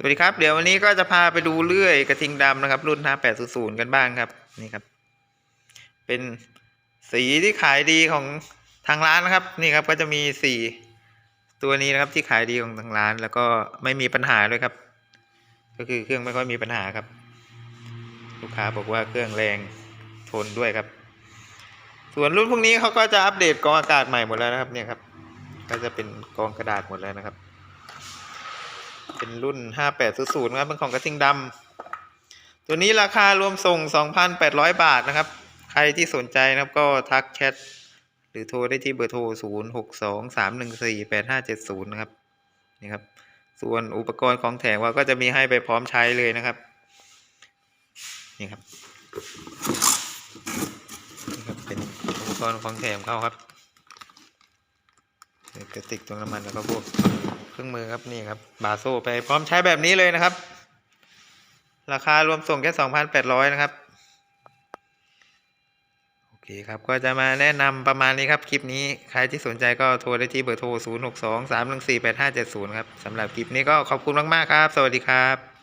สวัสดีครับ เดี๋ยววันนี้ก็จะพาไปดูเลื่อยกระทิงดำนะครับ รุ่น 5800 กันบ้างครับนี่ครับ เป็นสีที่ขายดีของทางร้านนะครับ นี่ครับก็จะมีสีตัวนี้นะครับที่ขายดีของทางร้าน แล้วก็ไม่มีปัญหาด้วยครับ ก็คือเครื่องไม่ค่อยมีปัญหาครับ ลูกค้าบอกว่าเครื่องแรงทนด้วยครับ ส่วนรุ่นพวกนี้เขาก็จะอัปเดตกองอากาศใหม่หมดแล้วนะครับ เนี่ยครับ ก็จะเป็นกองกระดาษหมดแล้วนะครับ เป็นรุ่น 5800นะครับเป็นของกระทิงดำตัวนี้ราคารวมส่ง 2,800 บาทนะครับ ใครที่สนใจนะครับก็ทักแชทหรือโทรได้ที่เบอร์โทร 0623148570 นะครับนี่ครับ ส่วนอุปกรณ์ของแถมว่าก็จะมีให้ไปพร้อมใช้เลยนะครับ นี่ครับนี่ครับ เป็นอุปกรณ์ของแถมเขาครับกระติกตรงน้ำมันแล้วก็พวก เครื่องมือครับนี่ครับบาโซ่ไปพร้อมใช้แบบนี้เลยนะครับ ราคารวมส่งแค่2,800นะครับโอเคครับก็จะมาแนะนำประมาณนี้ครับคลิปนี้ใครที่สนใจก็โทรได้ที่เบอร์โทร 0623148570 ครับสำหรับคลิปนี้ก็ขอบคุณมาก ๆ ครับ สวัสดีครับ